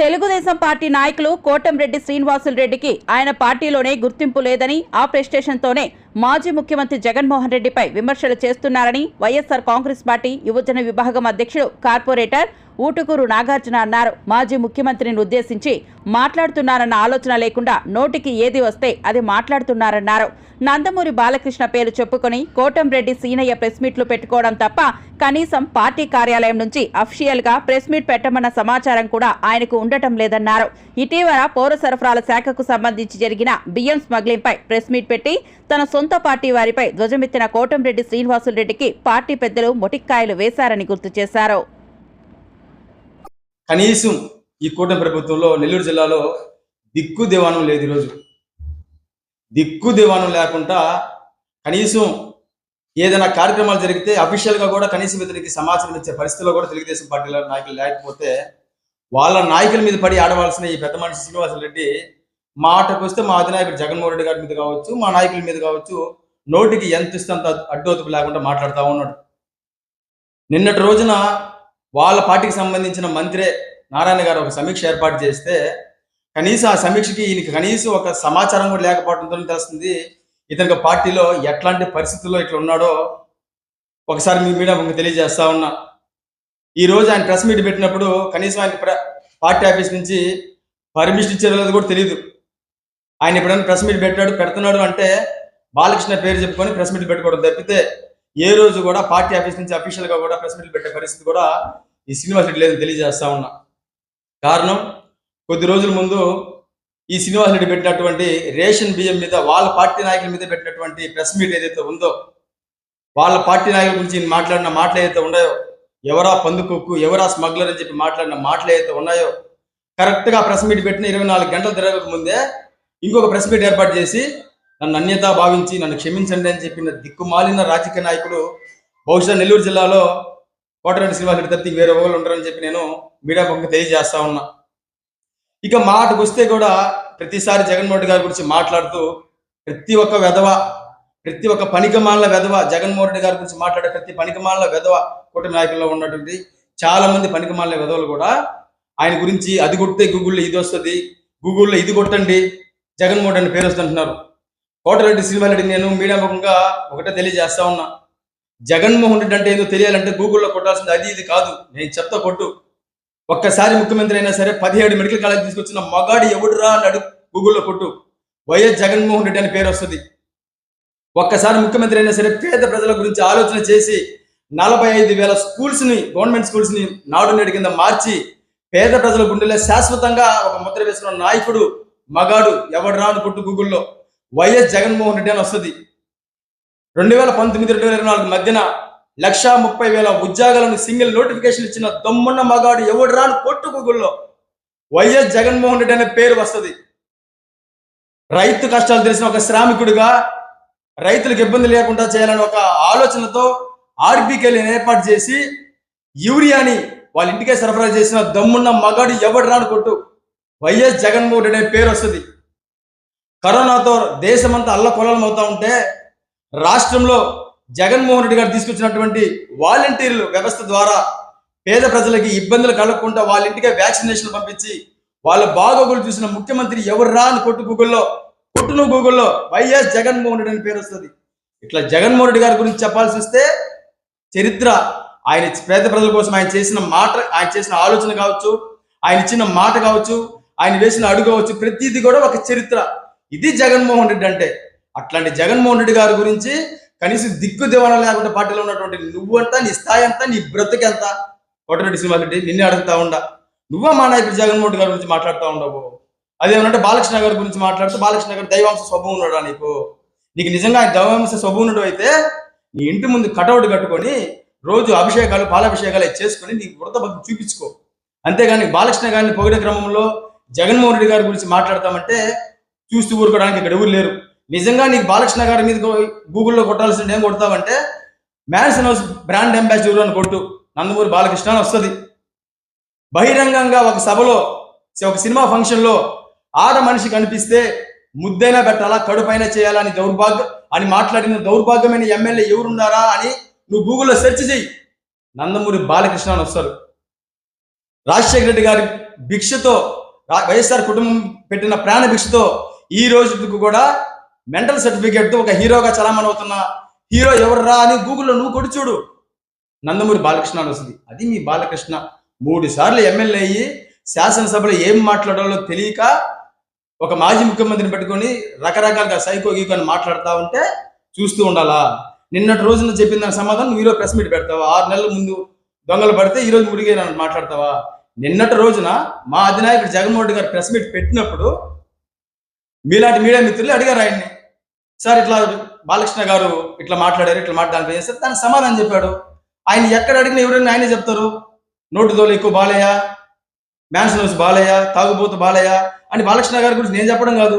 Telugu Desam party నాయకులు కోటంరెడ్డి శ్రీనివాసులు రెడ్డికి ఆయన పార్టీలోనే గుర్తింపు లేదని ఆ ప్రెస్టేషన్తోనే మాజీ ముఖ్యమంత్రి జగన్మోహన్ రెడ్డిపై విమర్శలు చేస్తున్నారని వైఎస్సార్ కాంగ్రెస్ పార్టీ యువజన విభాగం అధ్యక్షుడు కార్పొరేటర్ ఊటుకూరు నాగార్జున అన్నారు. మాజీ ముఖ్యమంత్రిని ఉద్దేశించి మాట్లాడుతున్నారన్న ఆలోచన లేకుండా నోటికి ఏది వస్తే అది మాట్లాడుతున్నారన్నారు. నందమూరి బాలకృష్ణ పేరు చెప్పుకొని కోటంరెడ్డి సీనయ్య ప్రెస్ మీట్లు పెట్టుకోవడం తప్ప కనీసం పార్టీ కార్యాలయం నుంచి అఫీషియల్గా ప్రెస్ మీట్ పెట్టమన్న సమాచారం కూడా ఆయనకు ఉండటం లేదన్నారు. ఇటీవల పౌర సరఫరాల శాఖకు సంబంధించి జరిగిన బియ్యం స్మగ్లింగ్ పై ప్రెస్ మీట్ పెట్టి తన సొంత పార్టీ వారిపై ధ్వజమెత్తిన కోటంరెడ్డి శ్రీనివాసులు రెడ్డికి పార్టీ పెద్దలు మొటిక్కాయలు వేశారని గుర్తు చేశారు. కనీసం ఈ కూటమి ప్రభుత్వంలో నెల్లూరు జిల్లాలో దిక్కు దివాణం లేదు ఈరోజు. దిక్కు దివాణం లేకుండా కనీసం ఏదైనా కార్యక్రమాలు జరిగితే అఫీషియల్గా కూడా కనీసం ఇతనికి సమాచారం ఇచ్చే పరిస్థితిలో కూడా తెలుగుదేశం పార్టీలో నాయకులు లేకపోతే వాళ్ళ నాయకుల మీద పడి ఆడవలసిన ఈ పెద్ద మనిషి శ్రీనివాస రెడ్డి మాటకు వస్తే మా అధినాయకుడు జగన్మోహన్ రెడ్డి గారి మీద కావచ్చు మా నాయకుల మీద కావచ్చు నోటికి ఎంత ఇస్తంత అడ్డోతుపు లేకుండా మాట్లాడుతూ ఉన్నాడు. నిన్నటి రోజున వాళ్ళ పార్టీకి సంబంధించిన మంత్రే నారాయణ గారు ఒక సమీక్ష ఏర్పాటు చేస్తే కనీసం ఆ సమీక్షకి ఈయనకి కనీసం ఒక సమాచారం కూడా లేకపోవడంతో తెలుస్తుంది ఇతనికి పార్టీలో ఎట్లాంటి పరిస్థితుల్లో ఇట్లా ఉన్నాడో ఒకసారి మీ మీడియా మీకు తెలియజేస్తా ఉన్నా. ఈ రోజు ఆయన ప్రెస్ మీట్ పెట్టినప్పుడు కనీసం ఆయన ప్ర- పార్టీ ఆఫీస్ నుంచి పర్మిషన్ ఇచ్చేది కూడా తెలియదు ఆయన ఎప్పుడైనా ప్రెస్ మీట్ పెట్టాడు పెడుతున్నాడు అంటే బాలకృష్ణ పేరు చెప్పుకొని ప్రెస్ మీట్ పెట్టుకోవడం తప్పితే ఏ రోజు కూడా పార్టీ ఆఫీస్ నుంచి అఫీషియల్గా కూడా ప్రెస్ మీట్ పెట్టే పరిస్థితి కూడా ఈ శ్రీనివాస్ రెడ్డి లేదని తెలియజేస్తా ఉన్నా. కారణం కొద్ది రోజుల ముందు ఈ శ్రీనివాస్ రెడ్డి పెట్టినటువంటి రేషన్ బియ్యం మీద వాళ్ళ పార్టీ నాయకుల మీద పెట్టినటువంటి ప్రెస్ మీట్ ఏదైతే ఉందో వాళ్ళ పార్టీ నాయకుల గురించి మాట్లాడిన మాటలు ఏదైతే ఉన్నాయో ఎవరా పందుకొక్కు ఎవరా స్మగ్లర్ అని చెప్పి మాట్లాడిన మాటలు ఏదైతే ఉన్నాయో కరెక్ట్గా ప్రెస్ మీట్ పెట్టిన ఇరవై నాలుగు గంటల తిరగక ముందే ఇంకొక ప్రెస్ మీట్ ఏర్పాటు చేసి నన్ను అన్యత భావించి నన్ను క్షమించండి అని చెప్పిన దిక్కుమాలిన రాజకీయ నాయకుడు బహుశా నెల్లూరు జిల్లాలో కోటరెడ్డి శ్రీనివాసరెడ్డి తప్పి వేరే ఒకళ్ళు ఉంటారని చెప్పి నేను మీడియా పక్కన తెలియజేస్తా ఉన్నా. ఇక మాటకు వస్తే కూడా ప్రతిసారి జగన్మోహన్ రెడ్డి గారి గురించి మాట్లాడుతూ ప్రతి ఒక్క వెధవ ప్రతి ఒక్క పనికమాల వెధవ జగన్మోహన్ రెడ్డి గారి గురించి మాట్లాడే ప్రతి పనికమాల వెధవ కూటమి నాయకుల్లో ఉన్నటువంటి చాలా మంది పనికమాల వెధవలు కూడా ఆయన గురించి అది కొడితే గూగుల్లో ఇది వస్తుంది గూగుల్లో ఇది కొట్టండి జగన్మోహన్ రెడ్డి అని పేరు వస్తుంటున్నారు కోటరెడ్డి శ్రీమారెడ్డి నేను మీడియా ముఖంగా ఒకటే తెలియజేస్తా ఉన్నా. జగన్మోహన్ రెడ్డి అంటే ఏదో తెలియాలంటే గూగుల్లో కొట్టాల్సింది అది ఇది కాదు. నేను చెప్తా కొట్టు. ఒక్కసారి ముఖ్యమంత్రి అయినా సరే పదిహేడు మెడికల్ కాలేజ్ తీసుకొచ్చిన మగాడి ఎవడురా అని అడుగు గూగుల్లో కొట్టు. వైఎస్ జగన్మోహన్ రెడ్డి అని పేరు వస్తుంది ఒక్కసారి ముఖ్యమంత్రి అయినా సరే పేద ప్రజల గురించి ఆలోచన చేసి నలభై ఐదు వేల స్కూల్స్ని గవర్నమెంట్ స్కూల్స్ని నాడు నేడు కింద మార్చి పేద ప్రజల గుండెలో శాశ్వతంగా ఒక ముద్ర వేసుకున్న నాయకుడు మగాడు ఎవడు రాను కొట్టు గూగుల్లో? వైఎస్ జగన్మోహన్ రెడ్డి అని వస్తుంది. రెండు వేల పంతొమ్మిది రెండు వేల ఇరవై నాలుగు మధ్యన లక్షా ముప్పై వేల ఉద్యోగాలను సింగిల్ నోటిఫికేషన్ ఇచ్చిన దమ్మున్న మగాడు ఎవడు రాను కొట్టు గూగుల్లో? వైఎస్ జగన్మోహన్ రెడ్డి అనే పేరు వస్తుంది. రైతు కష్టాలు తెలిసిన ఒక శ్రామికుడిగా రైతులకు ఇబ్బంది లేకుండా చేయాలని ఒక ఆలోచనతో ఆర్బీకేలు ఏర్పాటు చేసి యూరియాని వాళ్ళ ఇంటికే సరఫరా చేసిన దమ్మున్న మగాడు ఎవడు రాను కొట్టు వైఎస్ జగన్మోహన్ రెడ్డి అనే పేరు వస్తుంది. కరోనాతో దేశమంతా అల్లకొల్లం అవుతా ఉంటే రాష్ట్రంలో జగన్మోహన్ రెడ్డి గారు తీసుకొచ్చినటువంటి వాలంటీర్లు వ్యవస్థ ద్వారా పేద ప్రజలకి ఇబ్బందులు కలగకుండా వాళ్ళ ఇంటికే వ్యాక్సినేషన్ పంపించి వాళ్ళ బాగోగులు చూసిన ముఖ్యమంత్రి ఎవర్రా అని కొట్టు గూగుల్లో కొట్టును గూగుల్లో వైఎస్ జగన్మోహన్ రెడ్డి అని పేరు వస్తుంది. ఇట్లా జగన్మోహన్ రెడ్డి గారి గురించి చెప్పాల్సి వస్తే చరిత్ర ఆయన పేద ప్రజల కోసం ఆయన చేసిన మాట ఆయన చేసిన ఆలోచన కావచ్చు ఆయన ఇచ్చిన మాట కావచ్చు ఆయన వేసిన అడుగవచ్చు ప్రతిదీ కూడా ఒక చరిత్ర. ఇది జగన్మోహన్ రెడ్డి అంటే. అట్లాంటి జగన్మోహన్ రెడ్డి గారి గురించి కనీసం దిక్కు దివాణం లేకుండా పార్టీలో ఉన్నటువంటి నువ్వంతా నీ స్థాయి అంతా నీ బ్రతుకు ఎంత? కోటరెడ్డి శ్రీనివాసరెడ్డి నిన్నే అడుగుతా ఉండా. నువ్వే మా నాయకుడు జగన్మోహన్ రెడ్డి గారి గురించి మాట్లాడుతూ ఉండవు? అదేమంటే బాలకృష్ణ గారి గురించి మాట్లాడుతూ బాలకృష్ణ గారు దైవాంశ స్వభావం ఉన్నాడా నీకు? నీకు నిజంగా ఆయన దైవాంశ స్వభావం అయితే నీ ఇంటి ముందు కటౌట్ కట్టుకొని రోజు అభిషేకాలు పాలాభిషేకాలు చేసుకొని నీ వృత భక్తి చూపించుకో. అంతేగాని బాలకృష్ణ గారిని పొగిడే క్రమంలో జగన్మోహన్ రెడ్డి గారి గురించి మాట్లాడతామంటే చూస్తూ ఊరుకోవడానికి ఇక్కడ ఎవరు లేరు. నిజంగా నీకు బాలకృష్ణ గారి మీద గూగుల్లో కొట్టాల్సింది ఏం కొడతావంటే మ్యాన్సన్ హౌస్ బ్రాండ్ అంబాసిడర్ అని కొట్టు. నందమూరి బాలకృష్ణ అని వస్తుంది. బహిరంగంగా ఒక సభలో ఒక సినిమా ఫంక్షన్లో ఆడ మనిషి కనిపిస్తే ముద్దైనా పెట్టాలా కడుపైన చేయాలా అని దౌర్భాగ్యం అని మాట్లాడిన దౌర్భాగ్యమైన ఎమ్మెల్యే ఎవరున్నారా అని నువ్వు గూగుల్లో సెర్చ్ చేయి. నందమూరి బాలకృష్ణ అని వస్తారు. రాజశేఖర రెడ్డి గారి భిక్షతో వైఎస్ఆర్ కుటుంబం పెట్టిన ప్రాణభిక్షతో ఈ రోజుకు కూడా మెంటల్ సర్టిఫికేట్తో ఒక హీరోగా చలామణి అవుతున్న హీరో ఎవర్రా అని గూగుల్లో నువ్వు కొడి చూడు. నందమూరి బాలకృష్ణ అని వస్తుంది అది మీ బాలకృష్ణ. మూడు సార్లు ఎమ్మెల్యే అయ్యి శాసనసభలో ఏం మాట్లాడాలో తెలియక ఒక మాజీ ముఖ్యమంత్రిని పెట్టుకొని రకరకాలుగా సైకో గీకో అని మాట్లాడుతూ ఉంటే చూస్తూ ఉండాలా? నిన్నటి రోజున చెప్పిన సమాధానం నువ్వు ఈరోజు ప్రెస్ మీట్ పెడతావా? ఆరు నెలల ముందు దొంగలు పడితే ఈ రోజు నన్ను మాట్లాడతావా? నిన్నటి రోజున మా అధినాయకుడు జగన్మోహన్ రెడ్డి గారు ప్రెస్ మీట్ పెట్టినప్పుడు మీలాంటి మీడియా మిత్రులు అడిగారు ఆయన్ని. సార్ ఇట్లా బాలకృష్ణ గారు ఇట్లా మాట్లాడారు ఇట్లా మాట్లాడాలి చేస్తే దానికి సమాధానం చెప్పాడు. ఆయన ఎక్కడ అడిగినా ఎవరైనా ఆయనే చెప్తారు. నోటు తోలు ఎక్కువ బాలయ్య మ్యాన్షన్ హౌస్ బాలయ్య తాగుబోతు బాలయ్య అని బాలకృష్ణ గారి గురించి నేను చెప్పడం కాదు.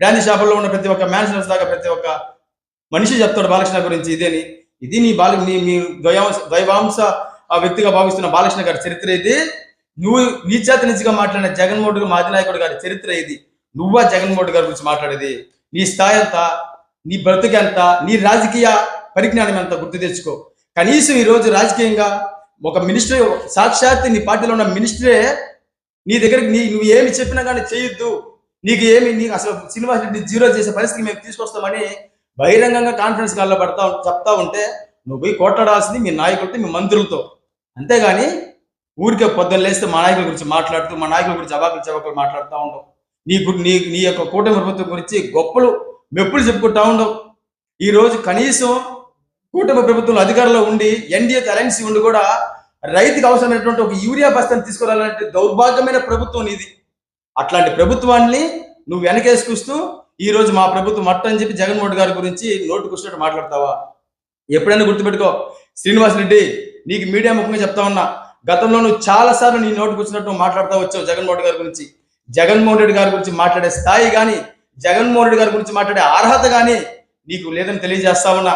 బ్రాందీ షాపుల్లో ఉన్న ప్రతి ఒక్క మ్యాన్షన్ హౌస్ దాకా ప్రతి ఒక్క మనిషి చెప్తాడు బాలకృష్ణ గురించి ఇదేని ఇది నీ బాల నీ మీ ద్వయాంశ ద్వైవాంశ ఆ వ్యక్తిగా భావిస్తున్న బాలకృష్ణ గారి చరిత్ర ఇది. నువ్వు నీచేత నిజంగా మాట్లాడిన జగన్మోహన్ రెడ్డి మాజీ నాయకుడు గారి చరిత్ర ఇది నువ్వా జగన్మోహన్ రెడ్డి గారి గురించి మాట్లాడేది? నీ స్థాయి ఎంత? నీ బ్రతుకు ఎంత? నీ రాజకీయ పరిజ్ఞానం ఎంత? గుర్తు తెచ్చుకో. కనీసం ఈరోజు రాజకీయంగా ఒక మినిస్టర్ సాక్షాత్ నీ పార్టీలో ఉన్న మినిస్టరే నీ దగ్గరికి నీ నువ్వు ఏమి చెప్పినా కానీ చేయొద్దు. నీకు ఏమి నీకు అసలు శ్రీనివాస్ రెడ్డి జీరో చేసే పరిస్థితి మేము తీసుకొస్తామని బహిరంగంగా కాన్ఫరెన్స్ కాల్లో పడతా చెప్తా ఉంటే నువ్వు పోయి కొట్లాడాల్సింది మీ నాయకులతో మీ మంత్రులతో. అంతేగాని ఊరికే పొద్దున్న లేస్తే మా నాయకుల గురించి మాట్లాడుతూ మా నాయకుల గురించి అవాకులు చవాకులు మాట్లాడుతూ ఉండవు. నీ నీ నీ యొక్క కూటమి ప్రభుత్వం గురించి గొప్పలు మెప్పులు చెప్పుకుంటా ఉండవు. ఈరోజు కనీసం కూటమి ప్రభుత్వంలో అధికారంలో ఉండి ఎన్డీఏ అలయన్స్ ఉండి కూడా రైతుకు అవసరమైనటువంటి ఒక యూరియా బస్తాన్ని తీసుకురావాలంటే దౌర్భాగ్యమైన ప్రభుత్వం ఇది. అట్లాంటి ప్రభుత్వాన్ని నువ్వు వెనకేసుకొస్తూ ఈ రోజు మా ప్రభుత్వం మట్ట అని చెప్పి జగన్మోహన్ రెడ్డి గారి గురించి నోటు కూర్చున్నట్టు మాట్లాడతావా? ఎప్పుడైనా గుర్తుపెట్టుకో. శ్రీనివాస్ రెడ్డి నీకు మీడియా ముఖంగా చెప్తా ఉన్నా గతంలో నువ్వు చాలా సార్లు నీ నోటుకు వచ్చినట్టు మాట్లాడుతూ వచ్చావు జగన్మోహన్ రెడ్డి గారి గురించి. జగన్మోహన్ రెడ్డి గారి గురించి మాట్లాడే స్థాయి కానీ జగన్మోహన్ రెడ్డి గారి గురించి మాట్లాడే అర్హత కానీ నీకు లేదని తెలియజేస్తా ఉన్నా.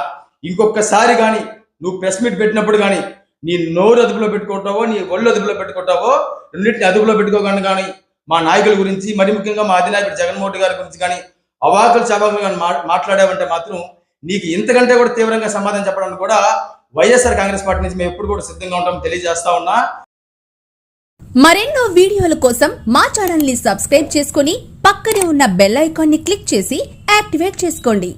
ఇంకొకసారి కానీ నువ్వు ప్రెస్ మీట్ పెట్టినప్పుడు కానీ నీ నోరు అదుపులో పెట్టుకుంటావో నీ ఒళ్ళు అదుపులో పెట్టుకుంటావో రెండింటిని అదుపులో పెట్టుకోగానే కానీ మా నాయకుల గురించి మరి ముఖ్యంగా మా అధినాయకుడు జగన్మోహన్ రెడ్డి గారి గురించి కానీ అవాకులు చవాకులు కానీ మాట్లాడావంటే మాత్రం నీకు ఇంతకంటే కూడా తీవ్రంగా సమాధానం చెప్పడానికి కూడా వైఎస్ఆర్ కాంగ్రెస్ పార్టీ నుంచి మేము ఎప్పుడు కూడా సిద్ధంగా ఉంటాం తెలియజేస్తా ఉన్నా. మరెన్నో వీడియోల కోసం మా ఛానల్ని సబ్స్క్రైబ్ చేసుకుని పక్కనే ఉన్న బెల్ ఐకాన్ని క్లిక్ చేసి యాక్టివేట్ చేసుకోండి.